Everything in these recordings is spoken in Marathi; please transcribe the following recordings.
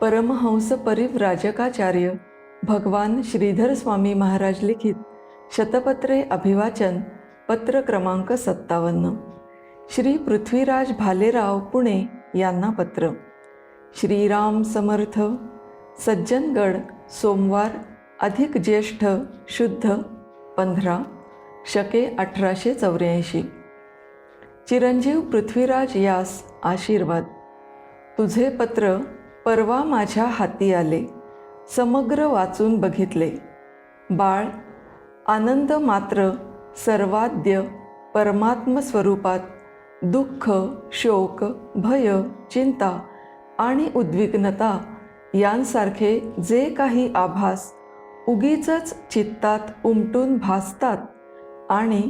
परमहंस परिव्राजकाचार्य भगवान श्रीधर स्वामी महाराज लिखित शतपत्रे अभिवाचन पत्र क्रमांक सत्तावन्न. श्री पृथ्वीराज भालेराव पुणे यांना पत्र. श्रीराम समर्थ सज्जनगड सोमवार अधिक ज्येष्ठ शुद्ध पंधरा शके अठराशे चौऱ्याऐंशी. चिरंजीव पृथ्वीराज यास आशीर्वाद. तुझे पत्र परवा माझ्या हाती आले. समग्र वाचून बघितले. बाळ आनंद मात्र सर्वाद्य परमात्म स्वरूपात दुःख शोक भय चिंता आणि उद्विग्नता यांसारखे जे काही आभास उगीच चित्तात उमटून भासतात आणि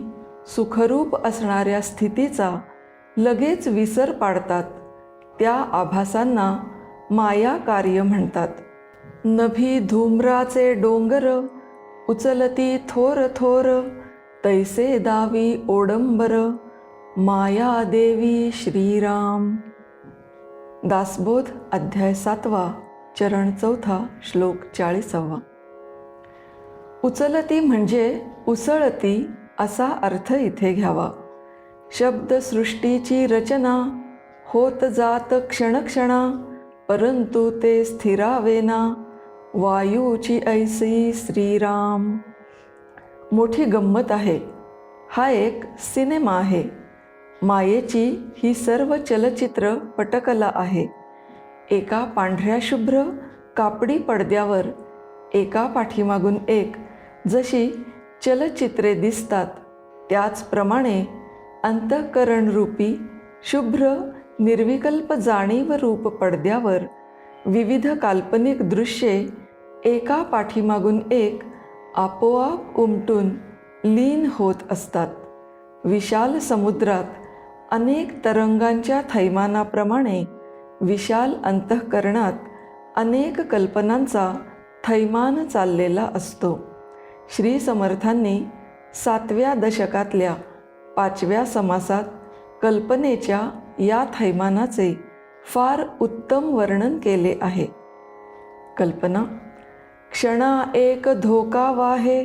सुखरूप असणाऱ्या स्थितीचा लगेच विसर पाडतात त्या आभासांना माया कार्य म्हणतात. नभी धूम्राचे डोंगर उचलती थोर थोर तैसे दावी ओडंबर माया देवी श्रीराम. दासबोध अध्याय सातवा चरण चौथा श्लोक चाळीसावा. उचलती म्हणजे उसळती असा अर्थ इथे घ्यावा. शब्दसृष्टीची रचना होत जात क्षणक्षणा परंतु ते स्थिरावेना वायूची ऐसी श्रीराम. मोठी गंमत आहे. हा एक सिनेमा आहे. मायेची ही सर्व चलचित्र पटकला आहे. एका पांढऱ्या शुभ्र कापडी पडद्यावर एका पाठीमागून एक जशी चलचित्रे दिसतात त्याचप्रमाणे अंतःकरणरूपी शुभ्र निर्विकल्प जाणीव रूप पडद्यावर विविध काल्पनिक दृश्ये एका पाठीमागून एक आपोआप उमटून लीन होत असतात. विशाल समुद्रात अनेक तरंगांच्या थैमानाप्रमाणे विशाल अंतःकरणात अनेक कल्पनांचा थैमान चाललेला असतो. श्री समर्थांनी सातव्या दशकातल्या पाचव्या समासात कल्पनेच्या या थैमानाचे फार उत्तम वर्णन केले आहे. कल्पना क्षणा एक धोका वाहे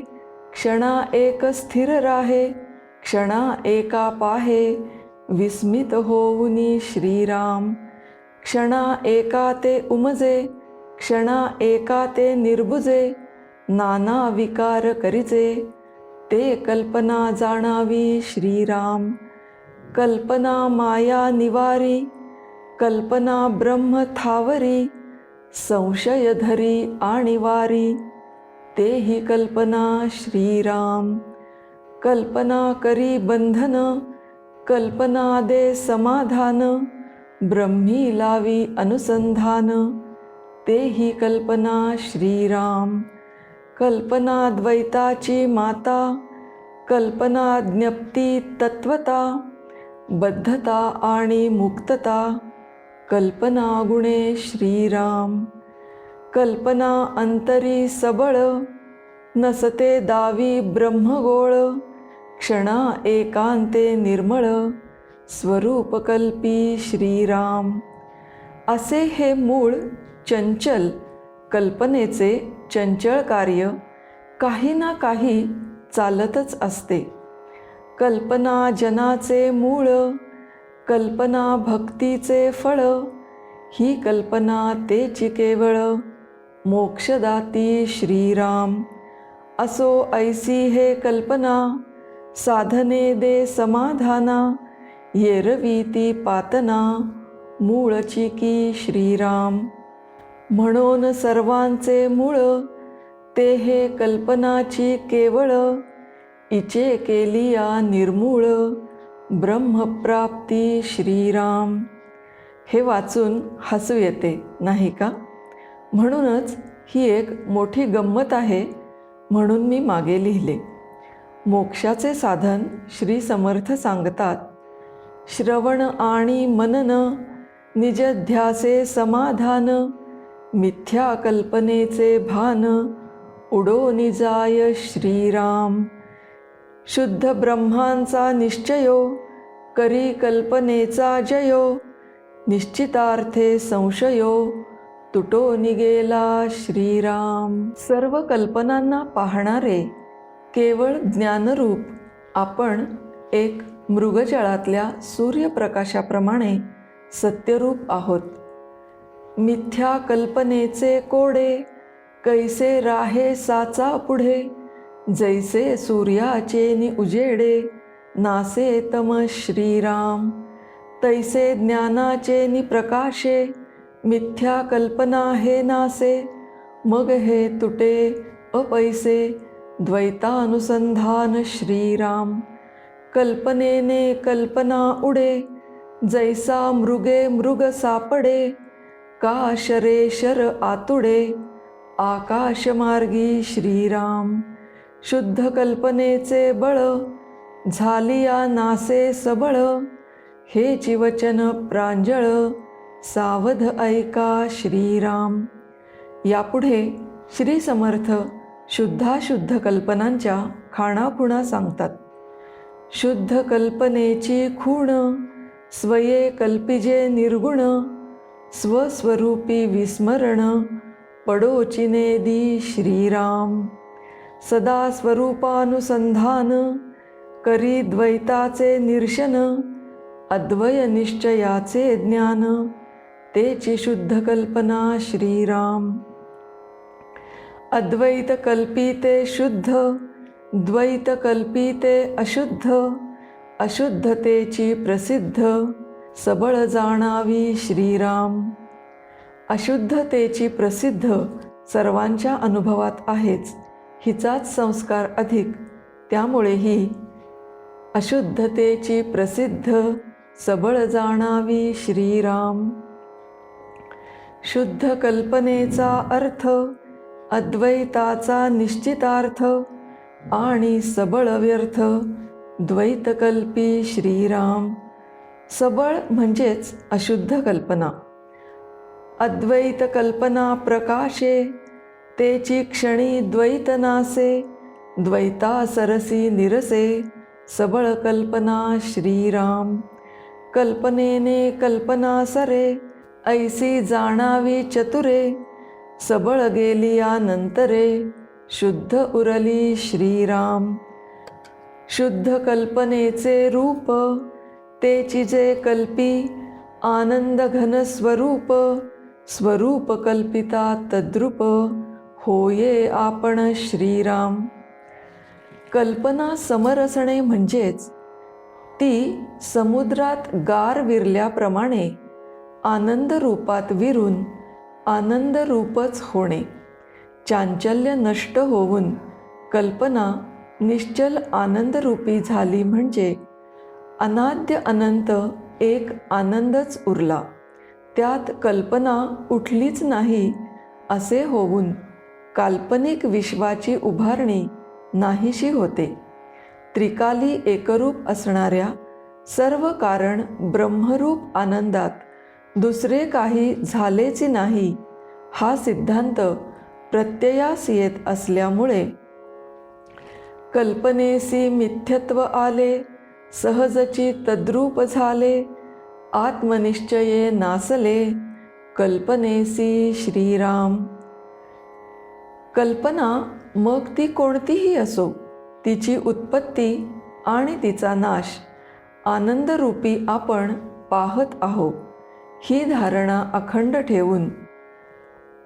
क्षणा एक स्थिर राहे क्षणा एका पाहे विस्मित होऊनी श्रीराम क्षणा एका ते उमजे क्षणा एका ते निर्बुजे नाना विकार करिजे ते कल्पना जाणावी श्रीराम. कल्पना माया निवारी कल्पना ब्रह्म थावरी संशय धरी आणि तेही कल्पना श्रीराम. कल्पना करी बंधन कल्पना दे समाधान ब्रह्मी लावी अनुसंधान तेही कल्पना श्रीराम. कल्पना द्वैताची माता कल्पना ज्ञप्ती तत्वता बद्धता आणि मुक्तता कल्पना गुणे श्रीराम कल्पना अंतरी सबळ नसते दावी ब्रह्मगोळ क्षणा एकांते निर्मळ स्वरूपकल्पी श्रीराम. असे हे मूळ चंचल कल्पनेचे चंचळ कार्य काही ना काही चालतच असते. कल्पना जनाचे मूळ कल्पना भक्तीचे फळ ही कल्पना तेची केवळ. मोक्षदाती श्रीराम असो ऐसी हे कल्पना साधने दे समाधाना येरवी ती पातना मूळची की श्रीराम. म्हणून सर्वांचे मूळ ते हे कल्पनाची केवळ. इचे केलिया निर्मूळ ब्रह्मप्राप्ती श्रीराम. हे वाचून हसू येते नाही का? म्हणूनच ही एक मोठी गंमत आहे म्हणून मी मागे लिहिले. मोक्षाचे साधन श्री समर्थ सांगतात श्रवण आणि मनन निजध्यासे समाधान मिथ्या कल्पनेचे भान उडो निजाय श्रीराम. शुद्ध ब्रह्मांचा निश्चयो करी कल्पनेचा जयो निश्चितार्थे संशयो तुटो निगेला श्रीराम. सर्व कल्पनांना पाहणारे केवळ ज्ञानरूप आपण एक मृगजळातल्या सूर्यप्रकाशाप्रमाणे सत्यरूप आहोत. मिथ्या कल्पनेचे कोडे कैसे राहे साचा पुढे जैसे सूर्याचे नि उजेडे नासे तम श्रीराम। तैसे ज्ञानाचे नि प्रकाशे मिथ्या कल्पना हे नासे। मग हे तुटे अपैसे द्वैतानुसंधान श्रीराम। कल्पनेने कल्पना उडे जैसा मृगे मृग सापडे का शरे शर आतुडे आकाशमार्गी श्रीराम। शुद्ध कल्पनेचे बळ झालिया नासे सबळ. हे चिवचन प्रांजळ सावध ऐका श्रीराम. यापुढे श्री समर्थ शुद्धाशुद्ध कल्पनांच्या खाणाखुणा सांगतात. शुद्ध कल्पनेची खूण स्वये कल्पिजे निर्गुण. स्वस्वरूपी विस्मरण पडोचिनेदी श्रीराम. सदा स्वरूपानुसंधान करी द्वैताचे निर्शन अद्वय निश्चयाचे ज्ञान तेची शुद्ध कल्पना श्रीराम. अद्वैत कल्पिते शुद्ध द्वैत कल्पिते अशुद्ध अशुद्धतेची प्रसिद्ध सबळ जाणावी श्रीराम. अशुद्धतेची प्रसिद्ध सर्वांच्या अनुभवात आहेच. हिचाच संस्कार अधिक. त्यामुळे ही अशुद्धतेची प्रसिद्ध सबळ जाणावी श्रीराम. शुद्ध कल्पनेचा अर्थ अद्वैताचा निश्चितार्थ आणि सबळ व्यर्थ द्वैतकल्पी श्रीराम. सबळ म्हणजेच अशुद्ध कल्पना. अद्वैत कल्पना प्रकाशे तेची क्षणी द्वैतनासे द्वैता सरसी निरसे सबळ कल्पना श्रीराम. कल्पनेने कल्पना सरे ऐसी जाणावी चतुरे सबळ गेली नंतरे शुद्ध उरली श्रीराम. शुद्ध कल्पनेचे रूप तेची जे कल्पी आनंद घन स्वरूप स्वरूप कल्पिता तद्रूप. होये आपण श्रीराम. कल्पना समरसणे म्हणजेच ती समुद्रात गार विरल्याप्रमाणे आनंद रूपात विरून आनंदरूपच होणे. चांचल्य नष्ट होऊन कल्पना निश्चल आनंदरूपी झाली म्हणजे अनाद्य अनंत एक आनंदच उरला. त्यात कल्पना उठलीच नाही असे होऊन काल्पनिक विश्वाची उभारणी नाहीशी होते. त्रिकाली एकरूप असणाऱ्या सर्व कारण ब्रह्मरूप आनंदात दुसरे काही झालेचे नाही हा सिद्धांत प्रत्ययास येत असल्यामुळे. कल्पनेसी मिथ्यत्व आले सहजची तद्रूप झाले आत्मनिश्चये नासले कल्पनेसी श्रीराम कल्पना मग ती कोणतीही असो तिची उत्पत्ती आणि तिचा नाश आनंदरूपी आपण पाहत आहो ही धारणा अखंड ठेवून.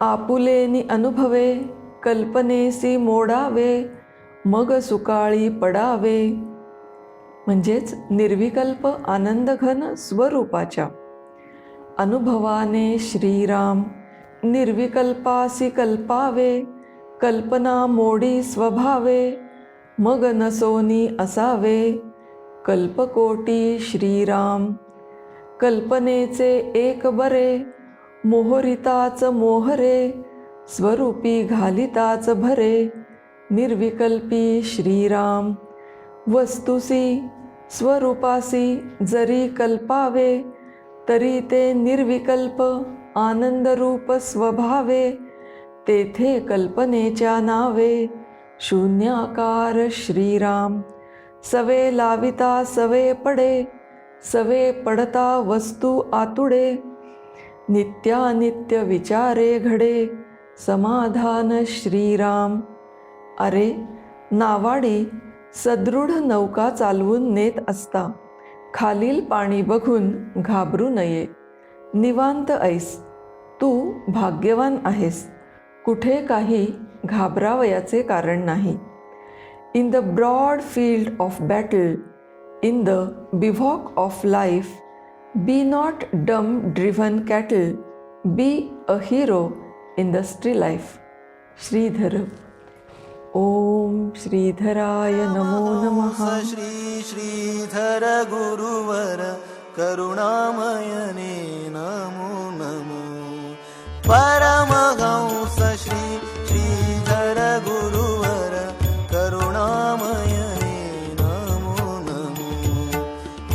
आपुलेनी अनुभवे कल्पनेसी मोडावे मग सुकाळी पडावे. म्हणजेच निर्विकल्प आनंदघन स्वरूपाच्या. अनुभवाने श्रीराम निर्विकल्पासी कल्पावे कल्पना मोडी स्वभावे मग नसोनी असावे. कल्पकोटी श्रीराम कल्पनेचे एक बरे मोहरिताच मोहरे स्वरूपी घालिताच भरे. निर्विकल्पी श्रीराम वस्तुसी स्वरूपासी जरी कल्पावे तरी ते निर्विकल्प आनंदरूप स्वभावे. तेथे कल्पनेच्या नावे शून्याकार श्रीराम. सवे लाविता सवे पडे सवे पडता वस्तू आतुडे. नित्यानित्य विचारे घडे समाधान श्रीराम. अरे नावाडी सदृढ नौका चालवून नेत असता. खालील पाणी बघून घाबरू नये. निवांत ऐस तू भाग्यवान आहेस. कुठे काही घाबरावयाचे कारण नाही. In the broad field of battle in the bivouac of life be not dumb driven cattle be a hero in the strife Shridhar ओम श्रीधराय नमो नमः श्री श्रीधर गुरुवर करुणामयने नमो नमो परमहंस श्री श्रीधर गुरुवर करुणामयने नमो नमो।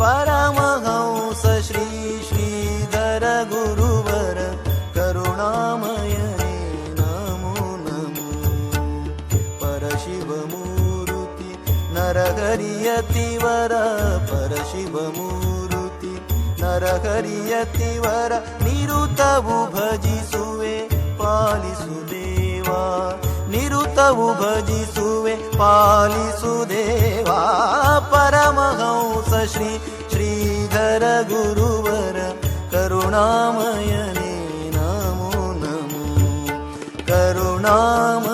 परमहंस श्री श्रीधर गुरुवर करुणामयने नमो नमो। परशिवमूर्ती नरहरियतिवर परशिवमूर्ती नरहरियतिवर निरुतवु भजिसुवे निरुतवु भजिसुवे पालिसुदेवा परमहंस श्री श्रीधर गुरुवर करुणामयने नमो नमो करुणामयने